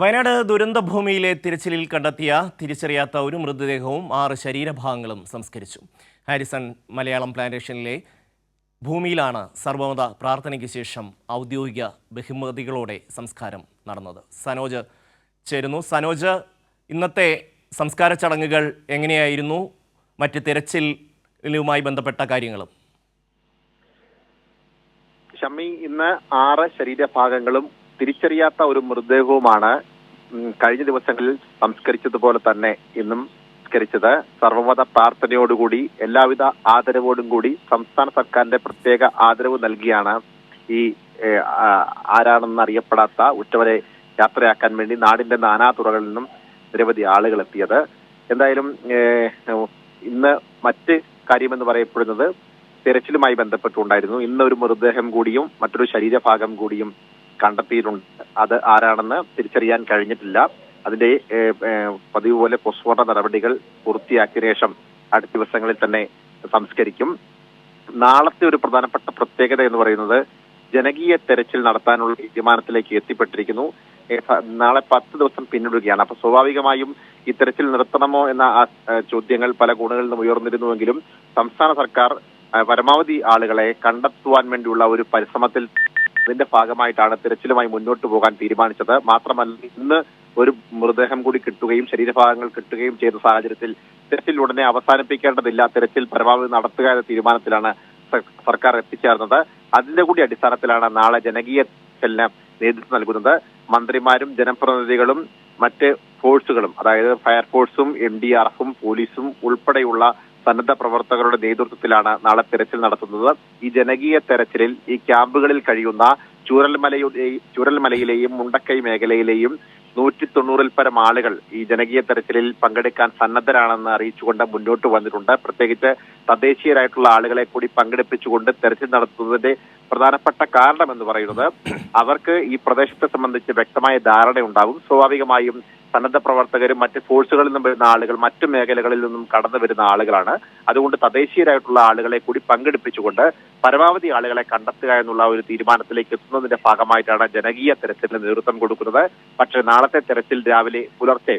വയനാട് ദുരന്തഭൂമിയിലെ തിരച്ചിലിൽ കണ്ടെത്തിയ തിരിച്ചറിയാത്ത ഒരു മൃതദേഹവും ആറ് ശരീരഭാഗങ്ങളും സംസ്കരിച്ചു. ഹാരിസൺ മലയാളം പ്ലാന്റേഷനിലെ ഭൂമിയിലാണ് സർവമത പ്രാർത്ഥനയ്ക്ക് ശേഷം ഔദ്യോഗിക ബഹുമതികളോടെ സംസ്കാരം നടന്നത്. സനോജ് ചേരുന്നു. സനോജ് ഇന്നത്തെ സംസ്കാര ചടങ്ങുകൾ എങ്ങനെയായിരുന്നു? മറ്റ് തിരച്ചിലുമായി ബന്ധപ്പെട്ട കാര്യങ്ങളും. ഷമ്മി ഇന്ന് ആറ് ശരീരഭാഗങ്ങളും തിരിച്ചറിയാത്ത ഒരു മൃതദേഹവുമാണ് കഴിഞ്ഞ ദിവസങ്ങളിൽ സംസ്കരിച്ചതുപോലെ തന്നെ ഇന്നും സംസ്കരിച്ചത്. സർവമത പ്രാർത്ഥനയോടുകൂടി എല്ലാവിധ ആദരവോടും കൂടി സംസ്ഥാന സർക്കാരിന്റെ പ്രത്യേക ആദരവ് നൽകിയാണ് ഈ ആരാണെന്ന് അറിയപ്പെടാത്ത ഉറ്റവരെ യാത്രയാക്കാൻ വേണ്ടി നാടിന്റെ നാനാതുറകളിൽ നിന്നും നിരവധി ആളുകൾ എത്തിയത്. എന്തായാലും ഇന്ന് മറ്റ് കാര്യമെന്ന് പറയപ്പെടുന്നത് തിരച്ചിലുമായി ബന്ധപ്പെട്ടുണ്ടായിരുന്നു. ഇന്ന് ഒരു മൃതദേഹം കൂടിയും മറ്റൊരു ശരീരഭാഗം കൂടിയും കണ്ടെത്തിയിട്ടുണ്ട്. അത് ആരാണെന്ന് തിരിച്ചറിയാൻ കഴിഞ്ഞിട്ടില്ല. അതിന്റെ പതിവ് പോലെ പോസ്റ്റ്മോർട്ടം നടപടികൾ പൂർത്തിയാക്കിയ ശേഷം അടുത്ത ദിവസങ്ങളിൽ തന്നെ സംസ്കരിക്കും. നാളത്തെ ഒരു പ്രധാനപ്പെട്ട പ്രത്യേകത എന്ന് പറയുന്നത് ജനകീയ തെരച്ചിൽ നടത്താനുള്ള തീരുമാനത്തിലേക്ക് എത്തിപ്പെട്ടിരിക്കുന്നു. നാളെ പത്ത് ദിവസം പിന്നിടുകയാണ്. അപ്പൊ സ്വാഭാവികമായും ഈ തെരച്ചിൽ നിർത്തണമോ എന്ന ചോദ്യങ്ങൾ പല കോണുകളിൽ നിന്നും ഉയർന്നിരുന്നുവെങ്കിലും സംസ്ഥാന സർക്കാർ പരമാവധി ആളുകളെ കണ്ടെത്തുവാൻ വേണ്ടിയുള്ള ഒരു പരിശ്രമത്തിൽ ഇതിന്റെ ഭാഗമായിട്ടാണ് തിരച്ചിലുമായി മുന്നോട്ട് പോകാൻ തീരുമാനിച്ചത്. മാത്രമല്ല ഇന്ന് ഒരു മൃതദേഹം കൂടി കിട്ടുകയും ശരീരഭാഗങ്ങൾ കിട്ടുകയും ചെയ്ത സാഹചര്യത്തിൽ തിരച്ചിൽ ഉടനെ അവസാനിപ്പിക്കേണ്ടതില്ല. തിരച്ചിൽ പരമാവധി നടത്തുക എന്ന തീരുമാനത്തിലാണ് സർക്കാർ എത്തിച്ചേർന്നത്. അതിന്റെ കൂടി അടിസ്ഥാനത്തിലാണ് നാളെ ജനകീയ തെരച്ചിലിന് നേതൃത്വം നൽകുന്നത്. മന്ത്രിമാരും ജനപ്രതിനിധികളും മറ്റ് ഫോഴ്സുകളും അതായത് ഫയർഫോഴ്സും എൻ ഡി ആർ എഫും പോലീസും ഉൾപ്പെടെയുള്ള സന്നദ്ധ പ്രവർത്തകരുടെ നേതൃത്വത്തിലാണ് നാളെ തെരച്ചിൽ നടത്തുന്നത്. ഈ ജനകീയ തെരച്ചിലിൽ ഈ ക്യാമ്പുകളിൽ കഴിയുന്ന ചൂരൽമലയുടെയും ചൂരൽമലയിലെയും മുണ്ടക്കൈ മേഖലയിലെയും നൂറ്റി തൊണ്ണൂറിൽ പരം ആളുകൾ ഈ ജനകീയ തെരച്ചിലിൽ പങ്കെടുക്കാൻ സന്നദ്ധരാണെന്ന് അറിയിച്ചുകൊണ്ട് മുന്നോട്ട് വന്നിട്ടുണ്ട്. പ്രത്യേകിച്ച് തദ്ദേശീയരായിട്ടുള്ള ആളുകളെ കൂടി പങ്കെടുപ്പിച്ചുകൊണ്ട് തെരച്ചിൽ നടത്തുന്നതിന്റെ പ്രധാനപ്പെട്ട കാരണം എന്ന് പറയുന്നത് അവർക്ക് ഈ പ്രദേശത്തെ സംബന്ധിച്ച് വ്യക്തമായ ധാരണയുണ്ടാവും. സ്വാഭാവികമായും സന്നദ്ധ പ്രവർത്തകരും മറ്റ് ഫോഴ്സുകളിൽ നിന്നും വരുന്ന ആളുകൾ മറ്റു മേഖലകളിൽ നിന്നും കടന്നു വരുന്ന ആളുകളാണ്. അതുകൊണ്ട് തദ്ദേശീയരായിട്ടുള്ള ആളുകളെ കൂടി പങ്കെടുപ്പിച്ചുകൊണ്ട് പരമാവധി ആളുകളെ കണ്ടെത്തുക എന്നുള്ള ഒരു തീരുമാനത്തിലേക്ക് എത്തുന്നതിന്റെ ഭാഗമായിട്ടാണ് ജനകീയ തെരച്ചിലിന് നേതൃത്വം കൊടുക്കുന്നത്. പക്ഷേ നാളത്തെ തെരച്ചിൽ രാവിലെ പുലർച്ചെ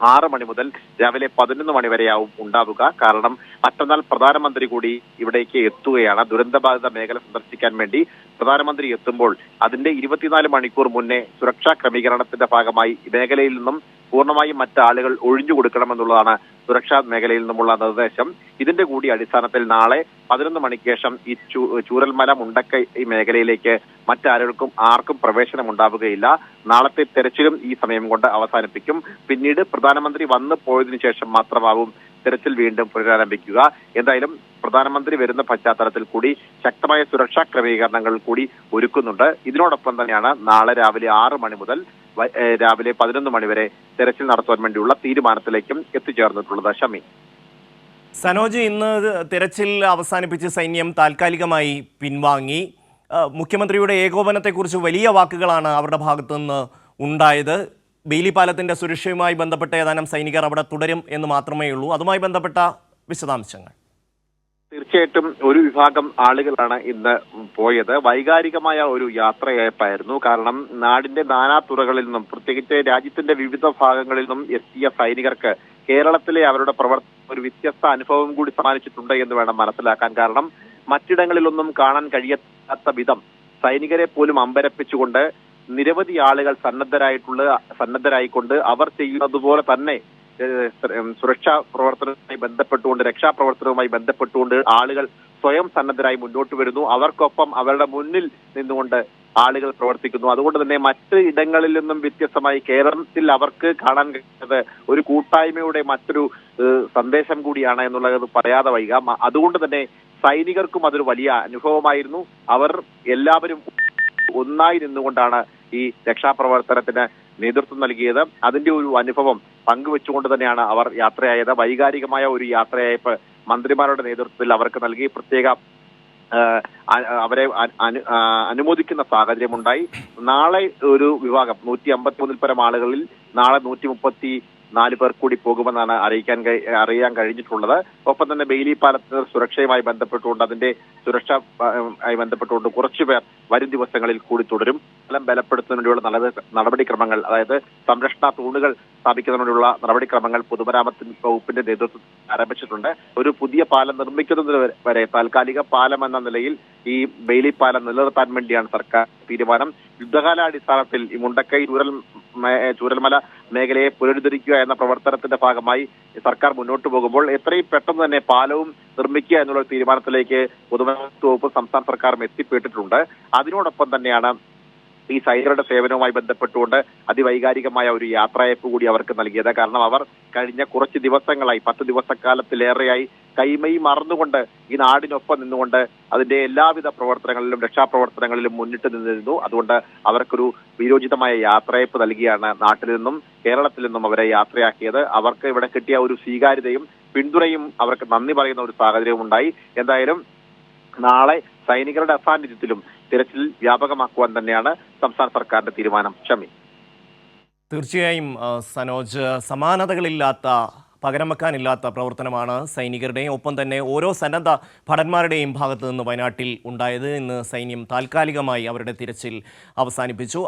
ആറ് മണി മുതൽ രാവിലെ പതിനൊന്ന് മണി വരെയാവും ഉണ്ടാവുക. കാരണം മറ്റന്നാൾ പ്രധാനമന്ത്രി കൂടി ഇവിടേക്ക് എത്തുകയാണ്. ദുരന്തബാധിത മേഖല സന്ദർശിക്കാൻ വേണ്ടി പ്രധാനമന്ത്രി എത്തുമ്പോൾ അതിന്റെ ഇരുപത്തിനാല് മണിക്കൂർ മുന്നേ സുരക്ഷാ ക്രമീകരണത്തിന്റെ ഭാഗമായി മേഖലയിൽ നിന്നും പൂർണമായും മറ്റു ആളുകൾ ഒഴിഞ്ഞു കൊടുക്കണമെന്നുള്ളതാണ് സുരക്ഷാ മേഖലയിൽ നിന്നുമുള്ള നിർദ്ദേശം. ഇതിന്റെ കൂടി അടിസ്ഥാനത്തിൽ നാളെ പതിനൊന്ന് മണിക്ക് ശേഷം ഈ ചൂരൽമല മുണ്ടക്ക ഈ മേഖലയിലേക്ക് മറ്റാരുകൾക്കും ആർക്കും പ്രവേശനം ഉണ്ടാവുകയില്ല നാളത്തെ തെരച്ചിലും ഈ സമയം കൊണ്ട് അവസാനിപ്പിക്കും. പിന്നീട് പ്രധാനമന്ത്രി വന്നു പോയതിനു ശേഷം മാത്രമാവും തെരച്ചിൽ വീണ്ടും പുനരാരംഭിക്കുക. എന്തായാലും പ്രധാനമന്ത്രി വരുന്ന പശ്ചാത്തലത്തിൽ കൂടി ശക്തമായ സുരക്ഷാ ക്രമീകരണങ്ങൾ കൂടി ഒരുക്കുന്നുണ്ട്. ഇതിനോടൊപ്പം തന്നെയാണ് നാളെ രാവിലെ ആറ് മണി മുതൽ രാവിലെ പതിനൊന്ന് മണിവരെ തെരച്ചിൽ നടത്തുവാൻ വേണ്ടിയുള്ള തീരുമാനത്തിലേക്കും എത്തിച്ചേർന്നിട്ടുള്ളത് ഷമി. സനോജ് ഇന്ന് തിരച്ചിൽ അവസാനിപ്പിച്ച് സൈന്യം താൽക്കാലികമായി പിൻവാങ്ങി. മുഖ്യമന്ത്രിയുടെ ഏകോപനത്തെക്കുറിച്ച് വലിയ വാക്കുകളാണ് അവരുടെ ഭാഗത്തുനിന്ന് ഉണ്ടായത്. ബെയിലി പാലത്തിന്റെ സുരക്ഷയുമായി ബന്ധപ്പെട്ട ഏതാനും സൈനികർ അവിടെ തുടരും എന്ന് മാത്രമേ ഉള്ളൂ അതുമായി ബന്ധപ്പെട്ട വിശദാംശങ്ങൾ. തീർച്ചയായിട്ടും ഒരു വിഭാഗം ആളുകളാണ് ഇന്ന് പോയത്. വൈകാരികമായ ഒരു യാത്രയയപ്പായിരുന്നു. കാരണം നാടിന്റെ നാനാതുറകളിൽ നിന്നും പ്രത്യേകിച്ച് രാജ്യത്തിന്റെ വിവിധ ഭാഗങ്ങളിൽ നിന്നും എത്തിയ സൈനികർക്ക് കേരളത്തിലെ അവരുടെ പ്രവർത്തനം ഒരു വ്യത്യസ്ത അനുഭവം കൂടി സമ്മാനിച്ചിട്ടുണ്ട് എന്ന് വേണം മനസ്സിലാക്കാൻ. കാരണം മറ്റിടങ്ങളിലൊന്നും കാണാൻ കഴിയാത്ത വിധം സൈനികരെ പോലും അമ്പരപ്പിച്ചുകൊണ്ട് നിരവധി ആളുകൾ സന്നദ്ധരായിട്ടുള്ള സന്നദ്ധരായിക്കൊണ്ട് അവർ ചെയ്യുന്നതുപോലെ തന്നെ സുരക്ഷാ പ്രവർത്തനവുമായി ബന്ധപ്പെട്ടുകൊണ്ട് രക്ഷാപ്രവർത്തനവുമായി ബന്ധപ്പെട്ടുകൊണ്ട് ആളുകൾ സ്വയം സന്നദ്ധരായി മുന്നോട്ട് വരുന്നു. അവർക്കൊപ്പം അവരുടെ മുന്നിൽ നിന്നുകൊണ്ട് ആളുകൾ പ്രവർത്തിക്കുന്നു. അതുകൊണ്ട് തന്നെ മറ്റ് ഇടങ്ങളിൽ നിന്നും വ്യത്യസ്തമായി കേരളത്തിൽ അവർക്ക് കാണാൻ കഴിയുന്നത് ഒരു കൂട്ടായ്മയുടെ മറ്റൊരു സന്ദേശം കൂടിയാണ് എന്നുള്ളത് പറയാതെ വൈക. അതുകൊണ്ട് തന്നെ സൈനികർക്കും അതൊരു വലിയ അനുഭവമായിരുന്നു. അവർ എല്ലാവരും ഒന്നായി നിന്നുകൊണ്ടാണ് ഈ രക്ഷാപ്രവർത്തനത്തിന് നേതൃത്വം നൽകിയത്. അതിന്റെ ഒരു അനുഭവം പങ്കുവെച്ചുകൊണ്ട് തന്നെയാണ് അവർ യാത്രയായത്. വൈകാരികമായ ഒരു യാത്രയയപ്പ് മന്ത്രിമാരുടെ നേതൃത്വത്തിൽ അവർക്ക് നൽകി. പ്രത്യേക അവരെ അനുമോദിക്കുന്ന സാഹചര്യമുണ്ടായി. നാളെ ഒരു വിഭാഗം നൂറ്റി അമ്പത്തി മൂന്നിൽ പരം ആളുകളിൽ നാളെ നൂറ്റി മുപ്പത്തി നാല് പേർ കൂടി പോകുമെന്നാണ് അറിയിക്കാൻ അറിയാൻ കഴിഞ്ഞിട്ടുള്ളത്. ഒപ്പം തന്നെ ബെയിലി പാലത്തിന് സുരക്ഷയുമായി ബന്ധപ്പെട്ടുകൊണ്ട് അതിന്റെ സുരക്ഷ ആയി ബന്ധപ്പെട്ടുകൊണ്ട് കുറച്ചുപേർ വരും ദിവസങ്ങളിൽ കൂടി തുടരും. ഫലം ബലപ്പെടുത്തുന്നതിനുള്ള നടപടി- നടപടിക്രമങ്ങൾ അതായത് സംരക്ഷണ തൂണുകൾ സ്ഥാപിക്കുന്നതിനുള്ള നടപടിക്രമങ്ങൾ പൊതുമരാമത്ത് വകുപ്പിന്റെ നേതൃത്വത്തിൽ ആരംഭിച്ചിട്ടുണ്ട്. ഒരു പുതിയ പാലം നിർമ്മിക്കുന്നതിന് വരെ താൽക്കാലിക പാലം എന്ന നിലയിൽ ഈ ബെയിലി പാലം നിലനിർത്താൻ വേണ്ടിയാണ് സർക്കാർ തീരുമാനം. യുദ്ധകാലാടിസ്ഥാനത്തിൽ ഈ മുണ്ടക്കൈ ചൂരൽ ചൂരൽമല മേഖലയെ പുനരുദ്ധരിക്കുക എന്ന പ്രവർത്തനത്തിന്റെ ഭാഗമായി സർക്കാർ മുന്നോട്ട് പോകുമ്പോൾ എത്രയും പെട്ടെന്ന് തന്നെ പാലവും നിർമ്മിക്കുക എന്നുള്ള തീരുമാനത്തിലേക്ക് പൊതുമരാമത്ത് വകുപ്പ് സംസ്ഥാന സർക്കാരും എത്തിപ്പെട്ടിട്ടുണ്ട്. അതിനോടൊപ്പം തന്നെയാണ് ഈ സൈനികരുടെ സേവനവുമായി ബന്ധപ്പെട്ടുകൊണ്ട് അതിവൈകാരികമായ ഒരു യാത്രയപ്പ് കൂടി അവർക്ക് നൽകിയത്. കാരണം അവർ കഴിഞ്ഞ കുറച്ച് ദിവസങ്ങളായി പത്ത് ദിവസക്കാലത്തിലേറെയായി കൈമൈ മറന്നുകൊണ്ട് ഈ നാടിനൊപ്പം നിന്നുകൊണ്ട് അതിന്റെ എല്ലാവിധ പ്രവർത്തനങ്ങളിലും രക്ഷാപ്രവർത്തനങ്ങളിലും മുന്നിട്ട് നിന്നിരുന്നു. അതുകൊണ്ട് അവർക്കൊരു വിരോചിതമായ യാത്രയപ്പ് നൽകിയാണ് നാട്ടിൽ നിന്നും കേരളത്തിൽ നിന്നും അവരെ യാത്രയാക്കിയത്. അവർക്ക് ഇവിടെ കിട്ടിയ ഒരു സ്വീകാര്യതയും പിന്തുണയും അവർക്ക് നന്ദി പറയുന്ന ഒരു സാഹചര്യവും ഉണ്ടായി. എന്തായാലും നാളെ സൈനികരുടെ അസാന്നിധ്യത്തിലും തിരച്ചിൽ വ്യാപകമാക്കുവാൻ തന്നെയാണ് സംസ്ഥാന സർക്കാരിന്റെ തീരുമാനം. ഷമി തീർച്ചയായും സനോജ് സമാനതകളില്ലാത്ത പകരം വെക്കാനില്ലാത്ത പ്രവർത്തനമാണ് സൈനികരുടെയും ഒപ്പം തന്നെ ഓരോ സന്നദ്ധ ഭടന്മാരുടെയും ഭാഗത്തു നിന്ന് വയനാട്ടിൽ ഉണ്ടായത്. ഇന്ന് സൈന്യം താൽക്കാലികമായി അവരുടെ തിരച്ചിൽ അവസാനിപ്പിച്ചു.